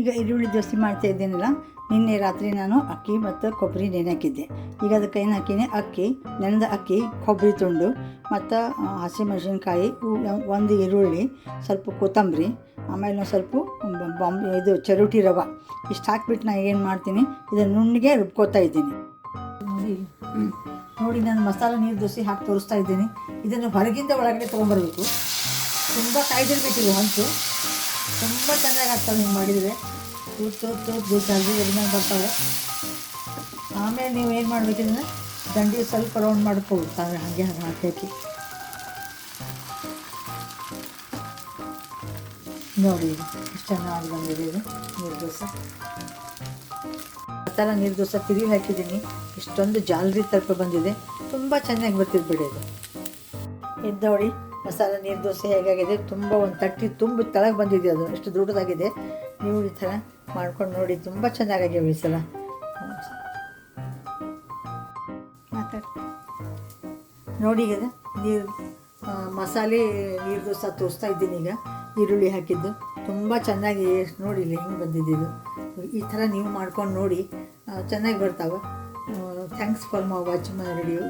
ಈಗ ಈರುಳ್ಳಿ ದೋಸೆ ಮಾಡ್ತಾ ಇದ್ದೀನಲ್ಲ, ನಿನ್ನೆ ರಾತ್ರಿ ನಾನು ಅಕ್ಕಿ ಮತ್ತು ಕೊಬ್ಬರಿ ನೆನೆ ಈಗ ಅದಕ್ಕೆ ಏನು ಹಾಕಿನಿ? ಅಕ್ಕಿ ನೆನೆದ ಅಕ್ಕಿ, ಕೊಬ್ಬರಿ ತುಂಡು ಮತ್ತು ಹಸಿಮೆಣಸಿನ್ಕಾಯಿ ಒಂದು ಈರುಳ್ಳಿ, ಸ್ವಲ್ಪ ಕೊತ್ತಂಬರಿ, ಆಮೇಲೆ ಸ್ವಲ್ಪ ಬಾಂಬೆ ಇದು ಚರುಟಿ ರವೆ. ಇಷ್ಟು ಹಾಕ್ಬಿಟ್ಟು ನಾನು ಏನು ಮಾಡ್ತೀನಿ? ಇದನ್ನು ನುಣ್ಣಗೆ ರುಬ್ಕೋತಾ ಇದ್ದೀನಿ. ನೋಡಿ ನಾನು ಮಸಾಲೆ ನೀರು ದೋಸೆ ಹಾಕಿ ತೋರಿಸ್ತಾ ಇದ್ದೀನಿ. ಇದನ್ನು ಹೊರಗಿಂದ ಒಳಗಡೆ ತೊಗೊಂಬರ್ಬೇಕು ತುಂಬ ಕಾಯ್ದಿರ್ಬೇಕಿಲ್ಲ ಹಂಚು. ತುಂಬ ಚೆನ್ನಾಗಿ ಆಗ್ತವೆ ನೀವು ಮಾಡಿದರೆ. ತೂತು ತೂತು, ತೂತ್ ಬೇಕಾದ್ರೆ ಬರ್ತವೆ ಆಮೇಲೆ ನೀವು ಏನು ಮಾಡಬೇಕಂದ್ರೆ ದಂಡಿ ಸ್ವಲ್ಪ ರೌಂಡ್ ಮಾಡ್ಕೊಳ್ಳಿ ತಾವೆ ಹಾಗೆ ಹಾಗೆ ಹಾಕಿ ನೋಡಿ ಎಷ್ಟು ಚೆನ್ನಾಗಿ ಬಂದಿದೆ ಇದು ನೀರು ದೋಸೆ ಥರ ನೀರು ದೋಸೆ ತಿರುಗಿ ಹಾಕಿದ್ದೀನಿ. ಇಷ್ಟೊಂದು ಜಾಲರಿ ತರ್ಪ ಬಂದಿದೆ. ತುಂಬ ಚೆನ್ನಾಗಿ ಬರ್ತಿದ್ದು ಬಿಡಿ ಇದು ನೋಡಿ. ಮಸಾಲ ನೀರು ದೋಸೆ ಹೇಗಾಗಿದೆ? ತುಂಬ ಒಂದು ತಟ್ಟಿ ತುಂಬ ತಳಗೆ ಬಂದಿದೆ ಅದು. ಎಷ್ಟು ದೊಡ್ಡದಾಗಿದೆ. ನೀವು ಈ ಥರ ಮಾಡ್ಕೊಂಡು ನೋಡಿ, ತುಂಬ ಚೆನ್ನಾಗಾಗ್ಯಾವ ಈ ಸಲ. ನೋಡಿ ಈಗ ನೀರು ಮಸಾಲೆ ನೀರು ದೋಸೆ ತೋರಿಸ್ತಾ ಇದ್ದೀನಿ ಈಗ. ಈರುಳ್ಳಿ ಹಾಕಿದ್ದು. ತುಂಬ ಚೆನ್ನಾಗಿ ನೋಡಿ ಇಲ್ಲಿ ಹೆಂಗೆ ಬಂದಿದ್ದು ಈ ಥರ ನೀವು ಮಾಡ್ಕೊಂಡು ನೋಡಿ ಚೆನ್ನಾಗಿ ಬರ್ತಾವೆ. Thanks for my watch my video